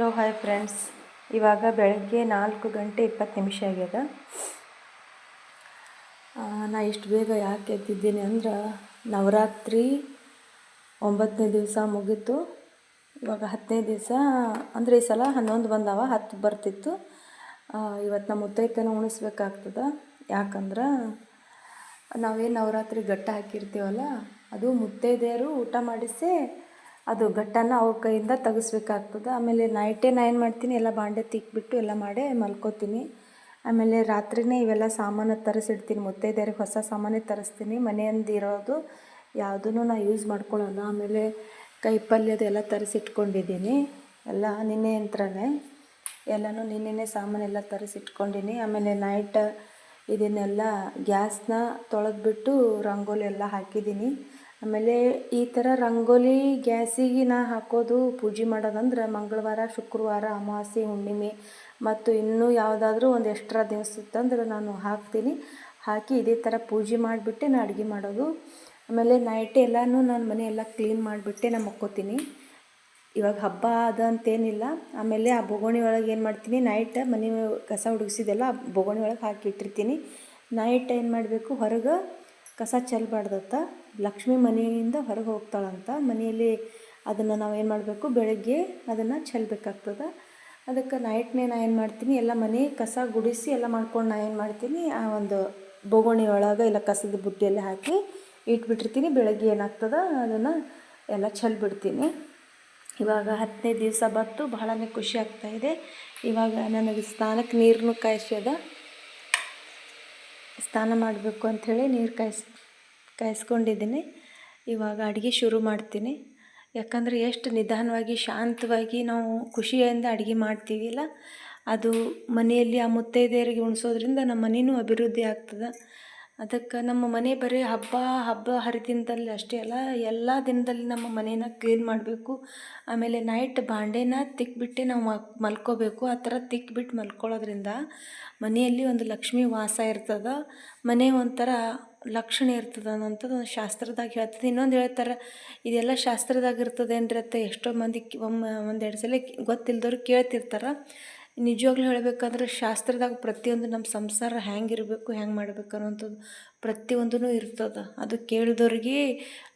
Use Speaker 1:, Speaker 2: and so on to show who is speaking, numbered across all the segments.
Speaker 1: Hello hi friends ಇವಾಗ ಬೆಳಗ್ಗೆ ನಾಲ್ಕು ಗಂಟೆ ಇಪ್ಪತ್ತು ನಿಮಿಷ ಆಗ್ಯದ. ನಾ ಇಷ್ಟು ಬೇಗ ಯಾಕೆ ಎದ್ದಿದ್ದೀನಿ ಅಂದ್ರೆ ನವರಾತ್ರಿ ಒಂಬತ್ತನೇ ದಿವಸ ಮುಗೀತು. ಇವಾಗ ಹತ್ತನೇ ದಿವಸ, ಅಂದರೆ ಈ ಸಲ ಹನ್ನೊಂದು ಬಂದವ, ಹತ್ತು ಬರ್ತಿತ್ತು. ಇವತ್ತು ನಮ್ಮ ಮುತ್ತೈತನ ಉಣಿಸ್ಬೇಕಾಗ್ತದ. ಯಾಕಂದ್ರೆ ನಾವೇನು ನವರಾತ್ರಿ ಗಟ್ಟ ಹಾಕಿರ್ತೀವಲ್ಲ, ಅದು ಮುತ್ತೈದೆಯರು ಊಟ ಮಾಡಿಸಿ ಅದು ಘಟ್ಟನ ಅವ್ರ ಕೈಯಿಂದ ತೆಗೆಸ್ಬೇಕಾಗ್ತದೆ. ಆಮೇಲೆ ನೈಟೇ ನಾ ಏನು ಮಾಡ್ತೀನಿ, ಎಲ್ಲ ಬಾಂಡೆ ತಿಕ್ಬಿಟ್ಟು ಎಲ್ಲ ಮಾಡಿ ಮಲ್ಕೋತೀನಿ. ಆಮೇಲೆ ರಾತ್ರಿನೇ ಇವೆಲ್ಲ ಸಾಮಾನು ತರಿಸಿಡ್ತೀನಿ, ಮುತ್ತೈದೆಯರಿಗೆ ಹೊಸ ಸಾಮಾನೇ ತರಿಸ್ತೀನಿ. ಮನೆಯಿಂದ ಇರೋದು ಯಾವುದೂ ನಾ ಯೂಸ್ ಮಾಡ್ಕೊಳ್ಳಲ್ಲ ಆಮೇಲೆ ಕೈ ಪಲ್ಯದೆಲ್ಲ ತರಿಸಿಟ್ಕೊಂಡಿದ್ದೀನಿ, ಎಲ್ಲ ನಿನ್ನೆ ಯಂತ್ರನೇ. ಎಲ್ಲನೂ ನಿನ್ನೆನೇ ಸಾಮಾನೆಲ್ಲ ತರಿಸಿಟ್ಕೊಂಡಿನಿ. ಆಮೇಲೆ ನೈಟ್ ಇದನ್ನೆಲ್ಲ ಗ್ಯಾಸ್ನ ತೊಳೆದ್ಬಿಟ್ಟು ರಂಗೋಲಿ ಎಲ್ಲ ಹಾಕಿದ್ದೀನಿ. ಆಮೇಲೆ ಈ ಥರ ರಂಗೋಲಿ ಗ್ಯಾಸಿಗೆ ನಾ ಹಾಕೋದು ಪೂಜೆ ಮಾಡೋದಂದ್ರೆ ಮಂಗಳವಾರ, ಶುಕ್ರವಾರ, ಅಮಾವಾಸ್ಯೆ, ಹುಣ್ಣಿಮೆ ಮತ್ತು ಇನ್ನೂ ಯಾವುದಾದ್ರೂ ಒಂದು ಎಕ್ಸ್ಟ್ರಾ ದಿವಸ ಇತ್ತಂದ್ರೆ ನಾನು ಹಾಕ್ತೀನಿ. ಹಾಕಿ ಇದೇ ಥರ ಪೂಜೆ ಮಾಡಿಬಿಟ್ಟೆ ನಾ ಅಡುಗೆ ಮಾಡೋದು. ಆಮೇಲೆ ನೈಟ್ ಎಲ್ಲನೂ ನಾನು ಮನೆ ಎಲ್ಲ ಕ್ಲೀನ್ ಮಾಡಿಬಿಟ್ಟೆ ನಾನು ಮಕ್ಕೋತೀನಿ. ಇವಾಗ ಹಬ್ಬ ಅದ ಅಂತೇನಿಲ್ಲ ಆಮೇಲೆ ಆ ಬೊಗೋಣಿ ಒಳಗೆ ಏನು ಮಾಡ್ತೀನಿ ನೈಟ್ ಮನೆ ಕಸ ಹುಡುಗಿಸಿದೆಲ್ಲ ಆ ಬೊಗೋಣಿ ಒಳಗೆ ಹಾಕಿ ಇಟ್ಟಿರ್ತೀನಿ. ನೈಟ್ ಏನು ಮಾಡಬೇಕು, ಹೊರಗೆ ಕಸ ಚೆಲ್ಲಬಾರ್ದತ್ತ ಲಕ್ಷ್ಮಿ ಮನೆಯಿಂದ ಹೊರಗೆ ಹೋಗ್ತಾಳಂತ. ಮನೆಯಲ್ಲಿ ಅದನ್ನು ನಾವು ಏನು ಮಾಡಬೇಕು? ಬೆಳಗ್ಗೆ ಅದನ್ನು ಚೆಲ್ಲಬೇಕಾಗ್ತದೆ ಅದಕ್ಕೆ ನೈಟ್ನೇ ನಾನು ಏನು ಮಾಡ್ತೀನಿ? ಎಲ್ಲ ಮನೆ ಕಸ ಗುಡಿಸಿ ಎಲ್ಲ ಮಾಡ್ಕೊಂಡು ನಾ ಏನು ಮಾಡ್ತೀನಿ? ಆ ಒಂದು ಬೊಗೋಣಿ ಒಳಗೆ ಇಲ್ಲ ಕಸದ ಬುಟ್ಟಿಯಲ್ಲಿ ಹಾಕಿ ಇಟ್ಬಿಟ್ಟಿರ್ತೀನಿ. ಬೆಳಗ್ಗೆ ಏನಾಗ್ತದೆ? ಅದನ್ನು ಎಲ್ಲ ಚೆಲ್ಬಿಡ್ತೀನಿ. ಇವಾಗ ಹತ್ತನೇ ದಿವಸ ಬತ್ತು ಬಹಳನೇ ಖುಷಿ ಆಗ್ತಾಯಿದೆ ಇವಾಗ ನನಗೆ ಸ್ನಾನಕ್ಕೆ ನೀರನ್ನು ಕಾಯಿಸ್ಯದ. ಸ್ನಾನ ಮಾಡಬೇಕು ಅಂಥೇಳಿ ನೀರು ಕಾಯಿಸ್ ಕಾಯಿಸ್ಕೊಂಡಿದ್ದೀನಿ. ಇವಾಗ ಅಡುಗೆ ಶುರು ಮಾಡ್ತೀನಿ. ಯಾಕಂದರೆ ಎಷ್ಟು ನಿಧಾನವಾಗಿ, ಶಾಂತವಾಗಿ ನಾವು ಖುಷಿಯಿಂದ ಅಡುಗೆ ಮಾಡ್ತೀವಿಲ್ಲ. ಅದು ಮನೆಯಲ್ಲಿ ಆ ಮುತ್ತೈದೆಯರಿಗೆ ಉಣಿಸೋದ್ರಿಂದ ನಮ್ಮ ಮನೆಯೂ ಅಭಿವೃದ್ಧಿ ಆಗ್ತದೆ. ಅದಕ್ಕೆ ನಮ್ಮ ಮನೆ ಬರೀ ಹಬ್ಬ ಹಬ್ಬ ಹರಿದಿನದಲ್ಲಿ ಅಷ್ಟೇ ಅಲ್ಲ, ಎಲ್ಲ ದಿನದಲ್ಲಿ ನಮ್ಮ ಮನೇನ ಕ್ಲೀನ್ ಮಾಡಬೇಕು. ಆಮೇಲೆ ನೈಟ್ ಬಾಂಡೆನ ತಿಕ್ಬಿಟ್ಟೆ ನಾವು ಮಲ್ಕೋಬೇಕು. ಆ ಥರ ತಿಕ್ಬಿಟ್ಟು ಮಲ್ಕೊಳ್ಳೋದ್ರಿಂದ ಮನೆಯಲ್ಲಿ ಒಂದು ಲಕ್ಷ್ಮೀ ವಾಸ ಇರ್ತದೆ. ಮನೆ ಒಂಥರ ಲಕ್ಷಣ ಇರ್ತದೆ ಅನ್ನೋಂಥದ್ದು ಒಂದು ಶಾಸ್ತ್ರದಾಗ ಹೇಳ್ತದೆ. ಇನ್ನೊಂದು ಹೇಳ್ತಾರೆ, ಇದೆಲ್ಲ ಶಾಸ್ತ್ರದಾಗ ಇರ್ತದೇನ್ರಿ ಅಂತ ಎಷ್ಟೋ ಮಂದಿ ಒಮ್ಮೆ ಒಂದೆರಡು ಸಲ ಗೊತ್ತಿಲ್ಲದವ್ರು ಕೇಳ್ತಿರ್ತಾರೆ. ನಿಜವಾಗ್ಲೂ ಹೇಳಬೇಕಂದ್ರೆ ಶಾಸ್ತ್ರದಾಗ ಪ್ರತಿಯೊಂದು ನಮ್ಮ ಸಂಸಾರ ಹೆಂಗಿರಬೇಕು ಹೆಂಗೆ ಮಾಡ್ಬೇಕು ಅನ್ನೋಂಥದ್ದು ಪ್ರತಿಯೊಂದೂ ಇರ್ತದೆ. ಅದು ಕೇಳಿದವ್ರಿಗೆ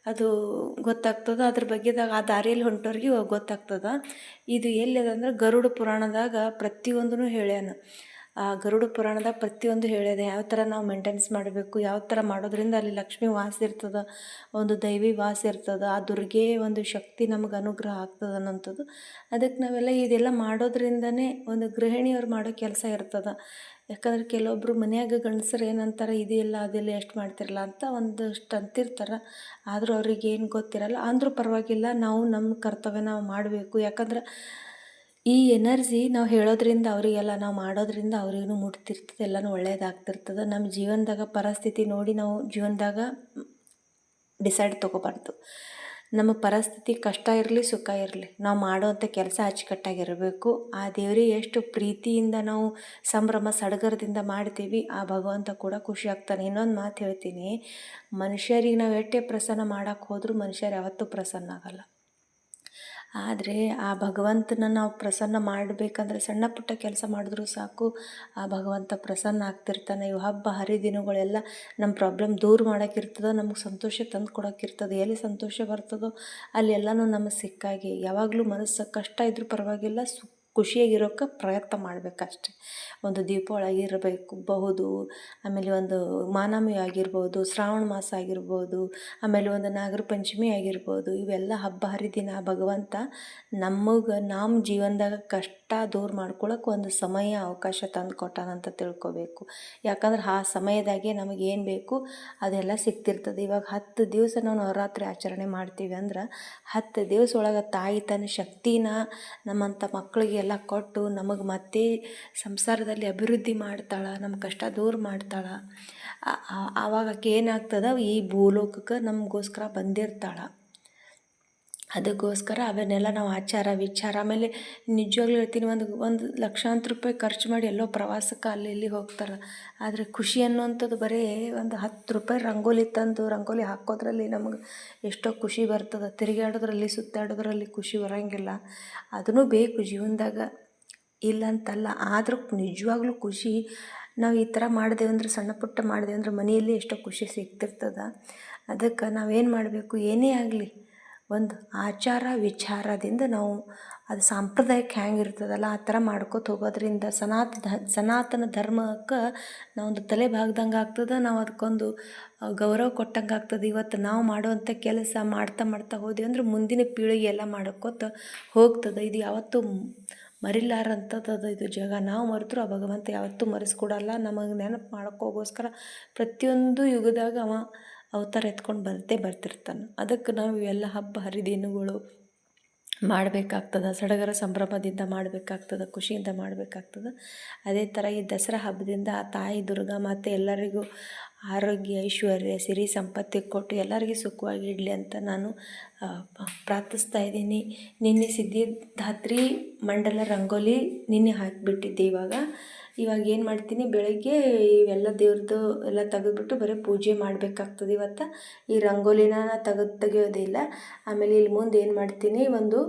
Speaker 1: ಅದು ಗೊತ್ತಾಗ್ತದೆ, ಅದ್ರ ಬಗ್ಗೆದಾಗ ಆ ದಾರಿಯಲ್ಲಿ ಹೊಂಟೋರಿಗೆ ಗೊತ್ತಾಗ್ತದೆ. ಇದು ಎಲ್ಲಿದೆ ಅಂದ್ರೆ ಗರುಡ ಪುರಾಣದಾಗ ಪ್ರತಿಯೊಂದೂ ಹೇಳ್ಯಾನ. ಗರುಡ ಪುರಾಣದ ಪ್ರತಿಯೊಂದು ಹೇಳಿದೆ. ಯಾವ ಥರ ನಾವು ಮೇಂಟೆನ್ಸ್ ಮಾಡಬೇಕು, ಯಾವ ಥರ ಮಾಡೋದ್ರಿಂದ ಅಲ್ಲಿ ಲಕ್ಷ್ಮಿ ವಾಸ ಇರ್ತದೆ, ಒಂದು ದೈವಿ ವಾಸ ಇರ್ತದೆ, ಆ ದುರ್ಗೆ ಒಂದು ಶಕ್ತಿ ನಮ್ಗೆ ಅನುಗ್ರಹ ಆಗ್ತದೆ ಅನ್ನೋಂಥದ್ದು ಅದಕ್ಕೆ ನಾವೆಲ್ಲ ಇದೆಲ್ಲ ಮಾಡೋದ್ರಿಂದನೇ ಒಂದು ಗೃಹಿಣಿಯವ್ರು ಮಾಡೋ ಕೆಲಸ ಇರ್ತದೆ. ಯಾಕಂದ್ರೆ ಕೆಲವೊಬ್ಬರು ಮನ್ಯಾಗ ಗಂಡಸರು ಏನಂತಾರೆ ಇದೆಲ್ಲ ಅದೆಲ್ಲ ಎಷ್ಟು ಮಾಡ್ತಿರಲ್ಲ ಅಂತ ಒಂದಷ್ಟು ಅಂತಿರ್ತಾರೆ. ಆದರೂ ಅವ್ರಿಗೆ ಏನು ಗೊತ್ತಿರಲ್ಲ. ಅಂದರೂ ಪರವಾಗಿಲ್ಲ, ನಾವು ನಮ್ಮ ಕರ್ತವ್ಯ ನಾವು ಮಾಡಬೇಕು. ಯಾಕಂದ್ರೆ ಈ ಎನರ್ಜಿ ನಾವು ಹೇಳೋದ್ರಿಂದ ಅವರಿಗೆಲ್ಲ, ನಾವು ಮಾಡೋದ್ರಿಂದ ಅವ್ರಿಗೂ ಮುಟ್ತಿರ್ತದೆ, ಎಲ್ಲನೂ ಒಳ್ಳೆಯದಾಗ್ತಿರ್ತದೆ ನಮ್ಮ ಜೀವನದಾಗ ಪರಿಸ್ಥಿತಿ ನೋಡಿ ನಾವು ಜೀವನದಾಗ ಡಿಸೈಡ್ ತೊಗೋಬಾರ್ದು. ನಮ್ಮ ಪರಿಸ್ಥಿತಿ ಕಷ್ಟ ಇರಲಿ, ಸುಖ ಇರಲಿ. ನಾವು ಮಾಡೋವಂಥ ಕೆಲಸ ಅಚ್ಚುಕಟ್ಟಾಗಿರಬೇಕು. ಆ ದೇವರಿಗೆ ಎಷ್ಟು ಪ್ರೀತಿಯಿಂದ ನಾವು ಸಂಭ್ರಮ ಸಡಗರದಿಂದ ಮಾಡ್ತೀವಿ, ಆ ಭಗವಂತ ಕೂಡ ಖುಷಿ ಆಗ್ತಾನೆ. ಇನ್ನೊಂದು ಮಾತು ಹೇಳ್ತೀನಿ. ಮನುಷ್ಯರಿಗೆ ನಾವು ಎಷ್ಟೇ ಪ್ರಸನ್ನ ಮಾಡೋಕ್ಕೆ ಹೋದರೂ ಮನುಷ್ಯರು ಯಾವತ್ತೂ ಪ್ರಸನ್ನ ಆಗಲ್ಲ. ಆದರೆ ಆ ಭಗವಂತನ ನಾವು ಪ್ರಸನ್ನ ಮಾಡಬೇಕಂದ್ರೆ ಸಣ್ಣ ಪುಟ್ಟ ಕೆಲಸ ಮಾಡಿದ್ರೂ ಸಾಕು. ಆ ಭಗವಂತ ಪ್ರಸನ್ನ ಆಗ್ತಿರ್ತಾನೆ. ಇವು ಹಬ್ಬ, ಹರಿದಿನಗಳೆಲ್ಲ ನಮ್ಮ ಪ್ರಾಬ್ಲಮ್ ದೂರ ಮಾಡೋಕ್ಕಿರ್ತದೆ, ನಮ್ಗೆ ಸಂತೋಷ ತಂದು ಕೊಡೋಕ್ಕಿರ್ತದೆ, ಎಲ್ಲಿ ಸಂತೋಷ ಬರ್ತದೋ, ಅಲ್ಲಿ ಎಲ್ಲನೂ ನಮಗೆ ಸಿಕ್ಕಾಗಿ. ಯಾವಾಗಲೂ ಮನಸ್ಸು ಕಷ್ಟ ಇದ್ದರೂ ಪರವಾಗಿಲ್ಲ ಸು ಖುಷಿಯಾಗಿರೋಕೆ ಪ್ರಯತ್ನ ಮಾಡಬೇಕಷ್ಟೆ. ಒಂದು ದೀಪಾವಳಿ ಇರಬೇಕು ಬಹುದು, ಆಮೇಲೆ ಒಂದು ಮಾನಮಿ ಆಗಿರ್ಬೋದು, ಶ್ರಾವಣ ಮಾಸ ಆಗಿರ್ಬೋದು, ಆಮೇಲೆ ಒಂದು ನಾಗರ ಪಂಚಮಿ ಆಗಿರ್ಬೋದು, ಇವೆಲ್ಲ ಹಬ್ಬ ಹರಿದಿನ ಭಗವಂತ ನಮಗೆ ನಮ್ಮ ಜೀವನದಾಗ ಕಷ್ಟ ದೂರ ಮಾಡ್ಕೊಳಕ್ಕೆ ಒಂದು ಸಮಯ, ಅವಕಾಶ ತಂದು ಕೊಟ್ಟಾನಂತ ತಿಳ್ಕೊಬೇಕು. ಯಾಕಂದ್ರೆ ಆ ಸಮಯದಾಗೆ ಏನು ಬೇಕು, ಅದೆಲ್ಲ ಸಿಗ್ತಿರ್ತದೆ. ಇವಾಗ ಹತ್ತು ದಿವಸ ನಾವು ನವರಾತ್ರಿ ಆಚರಣೆ ಮಾಡ್ತೀವಿ ಅಂದ್ರೆ ಹತ್ತು ದಿವಸ ಒಳಗೆ ತಾಯಿ ತನ್ನ ಶಕ್ತಿನ ನಮ್ಮಂಥ ಮಕ್ಕಳಿಗೆ ಎಲ್ಲ ಕೊಟ್ಟು ನಮಗೆ ಮತ್ತೆ ಸಂಸಾರದಲ್ಲಿ ಅಭಿವೃದ್ಧಿ ಮಾಡ್ತಾಳೆ ನಮ್ಮ ಕಷ್ಟ ದೂರ ಮಾಡ್ತಾಳೆ. ಆವಾಗ ಆಕೆ ಏನಾಗ್ತದೆ ಈ ಭೂಲೋಕಕ್ಕೆ ನಮಗೋಸ್ಕರ ಬಂದಿರ್ತಾಳೆ. ಅದಕ್ಕೋಸ್ಕರ ಅವನ್ನೆಲ್ಲ ನಾವು ಆಚಾರ ವಿಚಾರ ಆಮೇಲೆ ನಿಜವಾಗ್ಲೂ ಹೇಳ್ತೀನಿ ಒಂದು ಒಂದು ಲಕ್ಷಾಂತರ ರೂಪಾಯಿ ಖರ್ಚು ಮಾಡಿ ಎಲ್ಲೋ ಪ್ರವಾಸಕ್ಕೆ ಅಲ್ಲಿ ಇಲ್ಲಿ ಹೋಗ್ತಾರೆ? ಆದರೆ ಖುಷಿ ಅನ್ನುವಂಥದ್ದು ಬರೀ ಒಂದು ಹತ್ತು ರೂಪಾಯಿ ರಂಗೋಲಿ ತಂದು ರಂಗೋಲಿ ಹಾಕೋದ್ರಲ್ಲಿ ನಮಗೆ ಎಷ್ಟೋ ಖುಷಿ ಬರ್ತದೆ. ತಿರುಗಾಡೋದ್ರಲ್ಲಿ ಸುತ್ತಾಡೋದ್ರಲ್ಲಿ ಖುಷಿ ಬರೋಂಗಿಲ್ಲ. ಅದನ್ನು ಬೇಕು ಜೀವನದಾಗ. ಇಲ್ಲ ಅಂತಲ್ಲ ಆದರೂ ನಿಜವಾಗ್ಲೂ ಖುಷಿ. ನಾವು ಈ ಥರ ಮಾಡಿದೆವು ಅಂದರೆ, ಸಣ್ಣ ಪುಟ್ಟ ಮಾಡಿದೆವು ಅಂದ್ರೆ ಮನೆಯಲ್ಲಿ ಎಷ್ಟೋ ಖುಷಿ ಸಿಗ್ತಿರ್ತದೆ. ಅದಕ್ಕೆ ನಾವೇನು ಮಾಡಬೇಕು? ಏನೇ ಆಗಲಿ. ಒಂದು ಆಚಾರ ವಿಚಾರದಿಂದ ನಾವು ಅದು ಸಾಂಪ್ರದಾಯಿಕ ಹ್ಯಾಂಗೆ ಇರ್ತದಲ್ಲ ಆ ಥರ ಮಾಡ್ಕೋತ ಹೋಗೋದ್ರಿಂದ ಸನಾತ ಸನಾತನ ಧರ್ಮಕ್ಕೆ ನಾವೊಂದು ತಲೆ ಬಾಗ್ದಂಗೆ ಆಗ್ತದೆ, ನಾವು ಅದಕ್ಕೊಂದು ಗೌರವ ಕೊಟ್ಟಂಗೆ ಆಗ್ತದೆ. ಇವತ್ತು ನಾವು ಮಾಡುವಂಥ ಕೆಲಸ ಮಾಡ್ತಾ ಮಾಡ್ತಾ ಹೋದ್ವಿ ಅಂದ್ರೆ ಮುಂದಿನ ಪೀಳಿಗೆ ಎಲ್ಲ ಮಾಡ್ಕೋತ ಹೋಗ್ತದೆ. ಇದು ಯಾವತ್ತೂ ಮರಿಲಾರಂಥದ್ದು ಇದು ಜಗ. ನಾವು ಮರೆತರೂ ಆ ಭಗವಂತ ಯಾವತ್ತೂ ಮರೆಸ್ಕೊಡಲ್ಲ. ನಮಗೆ ನೆನಪು ಮಾಡೋಕ್ಕೋಗೋಸ್ಕರ ಪ್ರತಿಯೊಂದು ಯುಗದಾಗ ಅವ ಅವತಾರ ಎತ್ಕೊಂಡು ಬರ್ತೇ ಬರ್ತಿರ್ತಾನೆ. ಅದಕ್ಕೆ ನಾವು ಇವೆಲ್ಲ ಹಬ್ಬ ಹರಿದಿನಗಳು ಮಾಡಬೇಕಾಗ್ತದೆ, ಸಡಗರ ಸಂಭ್ರಮದಿಂದ ಮಾಡಬೇಕಾಗ್ತದ, ಖುಷಿಯಿಂದ ಮಾಡಬೇಕಾಗ್ತದೆ. ಅದೇ ಥರ ಈ ದಸರಾ ಹಬ್ಬದಿಂದ ಆ ತಾಯಿ ದುರ್ಗಾ ಮಾತೆ ಎಲ್ಲರಿಗೂ ಆರೋಗ್ಯ, ಐಶ್ವರ್ಯ, ಸಿರಿ ಸಂಪತ್ತಿ ಕೊಟ್ಟು ಎಲ್ಲರಿಗೂ ಸುಖವಾಗಿ ಇಡಲಿ ಅಂತ ನಾನು ಪ್ರಾರ್ಥಿಸ್ತಾ ಇದ್ದೀನಿ. ನಿನ್ನೆ ಸಿದ್ಧಿದಾತ್ರಿ ಮಂಡಲ ರಂಗೋಲಿ ನಿನ್ನೆ ಹಾಕಿಬಿಟ್ಟಿದ್ದೆ ಇವಾಗ. ಇವಾಗ ಏನು ಮಾಡ್ತೀನಿ, ಬೆಳಗ್ಗೆ ಇವೆಲ್ಲ ದೇವ್ರದ್ದು ಎಲ್ಲ ತೆಗೆದ್ಬಿಟ್ಟು ಬರೀ ಪೂಜೆ ಮಾಡಬೇಕಾಗ್ತದೆ ಇವತ್ತು. ಈ ರಂಗೋಲಿನ ತೆಗೆದು ತೆಗೆಯೋದಿಲ್ಲ. ಆಮೇಲೆ ಇಲ್ಲಿ ಮುಂದೆ ಏನು ಮಾಡ್ತೀನಿ, ಒಂದು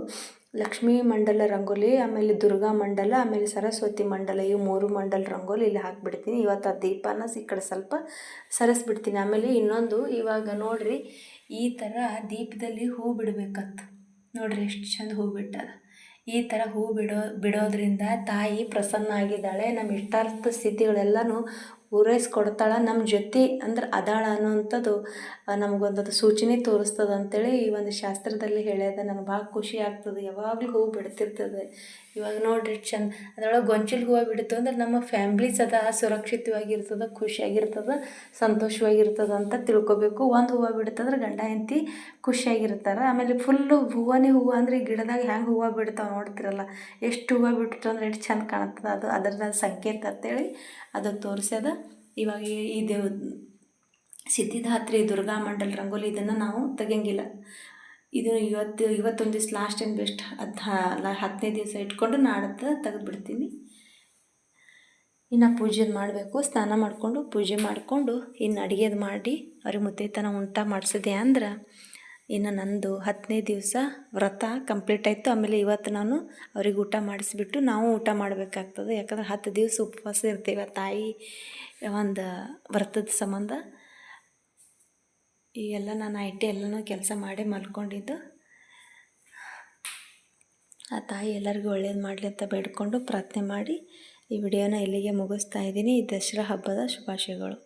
Speaker 1: ಲಕ್ಷ್ಮೀ ಮಂಡಲ ರಂಗೋಲಿ, ಆಮೇಲೆ ದುರ್ಗಾ ಮಂಡಲ, ಆಮೇಲೆ ಸರಸ್ವತಿ ಮಂಡಲ, ಇವು ಮೂರು ಮಂಡಲ ರಂಗೋಲಿ ಇಲ್ಲಿ ಹಾಕಿಬಿಡ್ತೀನಿ. ಇವತ್ತು ಆ ದೀಪನ ಈ ಕಡೆ ಸ್ವಲ್ಪ ಸರಿಸ್ಬಿಡ್ತೀನಿ. ಆಮೇಲೆ ಇನ್ನೊಂದು ಇವಾಗ ನೋಡಿರಿ, ಈ ಥರ ದೀಪದಲ್ಲಿ ಹೂ ಬಿಡಬೇಕಂತ. ನೋಡಿರಿ ಎಷ್ಟು ಚಂದ ಹೂ ಬಿಟ್ಟದ ಈ ಥರ ಹೂ ಬಿಡೋ ಬಿಡೋದರಿಂದ ತಾಯಿ ಪ್ರಸನ್ನ ಆಗಿದ್ದಾಳೆ. ನಮ್ಮ ಇಷ್ಟಾರ್ಥ ಸ್ಥಿತಿಗಳೆಲ್ಲನೂ ಪೂರೈಸ್ಕೊಡ್ತಾಳೆ ನಮ್ಮ ಜೊತೆ ಅಂದ್ರೆ ಅದಾಳ ಅನ್ನುವಂಥದ್ದು ನಮಗೊಂದು ಸೂಚನೆ ತೋರಿಸ್ತದೆ ಅಂತೇಳಿ ಈ ಒಂದು ಶಾಸ್ತ್ರದಲ್ಲಿ ಹೇಳ್ಯದ. ನನಗೆ ಭಾಳ ಖುಷಿ ಆಗ್ತದೆ. ಯಾವಾಗಲೂ ಹೂವು ಬಿಡ್ತಿರ್ತದೆ. ಇವಾಗ ನೋಡ್ರಿ ಚಂದ, ಅದ್ರೊಳಗೆ ಗೊಂಚಲು ಹೂವು ಬಿಡ್ತು ಅಂದ್ರೆ ನಮ್ಮ ಫ್ಯಾಮ್ಲಿ ಸದಾ ಸುರಕ್ಷಿತವಾಗಿರ್ತದೆ, ಖುಷಿಯಾಗಿರ್ತದೆ, ಸಂತೋಷವಾಗಿರ್ತದೆ ಅಂತ ತಿಳ್ಕೊಬೇಕು. ಒಂದು ಹೂವು ಬಿಡ್ತಂದ್ರೆ ಗಂಡ ಹೆಂಡತಿ ಖುಷಿಯಾಗಿರ್ತಾರೆ. ಆಮೇಲೆ ಫುಲ್ಲು ಹೂವನೇ ಹೂವು ಅಂದರೆ ಗಿಡದಾಗ ಹೆಂಗೆ ಹೂವು ಬಿಡ್ತಾವೆ ನೋಡ್ತಿರಲ್ಲ. ಎಷ್ಟು ಹೂವು ಬಿಟ್ಟು ಅಂದ್ರೆ ಎಷ್ಟು ಚಂದ ಕಾಣ್ತದೆ ಅದು, ಅದರದ ಸಂಕೇತ ಅಂತೇಳಿ ಅದು ತೋರಿಸ್ಯದ. ಇವಾಗ ಈ ದೇವ ಸಿದ್ಧಿದಾತ್ರಿ ದುರ್ಗಾ ಮಂಡಲ ರಂಗೋಲಿ ಇದನ್ನು ನಾವು ತೆಗಿಯಂಗಿಲ್ಲ. ಇದು ಇವತ್ತು, ಇವತ್ತೊಂದು ದಿವ್ಸ ಲಾಸ್ಟ್ ಆ್ಯಂಡ್ ಬೆಸ್ಟ್ ಅದು ಹತ್ತನೇ ದಿವಸ ಇಟ್ಕೊಂಡು ನಾಡದ್ದು ತೆಗೆದುಬಿಡ್ತೀನಿ. ಇನ್ನು ಪೂಜೆ ಮಾಡಬೇಕು, ಸ್ನಾನ ಮಾಡಿಕೊಂಡು ಪೂಜೆ ಮಾಡಿಕೊಂಡು ಇನ್ನು ಅಡುಗೆದು ಮಾಡಿ, ಅವ್ರಿಗೆ ಮುತ್ತೈತನ ಉಂಟ ಮಾಡಿಸಿದೆ ಅಂದ್ರೆ ಇನ್ನು ನಂದು ಹತ್ತನೇ ದಿವಸ ವ್ರತ ಕಂಪ್ಲೀಟ್ ಆಯಿತು. ಆಮೇಲೆ ಇವತ್ತು ನಾನು ಅವ್ರಿಗೆ ಊಟ ಮಾಡಿಸ್ಬಿಟ್ಟು ನಾವು ಊಟ ಮಾಡಬೇಕಾಗ್ತದೆ. ಯಾಕಂದ್ರೆ ಹತ್ತು ದಿವಸ ಉಪವಾಸ ಇರ್ತೇವೆ ತಾಯಿ ಒಂದು ವ್ರತದ ಸಂಬಂಧ. ಈ ಎಲ್ಲ ನಾನು ಐಟಿ ಎಲ್ಲನೂ ಕೆಲಸ ಮಾಡಿ ಮಲ್ಕೊಂಡಿದ್ದು. ಆ ತಾಯಿ ಎಲ್ಲರಿಗೂ ಒಳ್ಳೇದು ಮಾಡಲಿ ಅಂತ ಬೇಡ್ಕೊಂಡು ಪ್ರಾರ್ಥನೆ ಮಾಡಿ ಈ ವಿಡಿಯೋನ ಇಲ್ಲಿಗೆ ಮುಗಿಸ್ತಾ ಇದ್ದೀನಿ. ಈ ದಸರಾ ಹಬ್ಬದ ಶುಭಾಶಯಗಳು.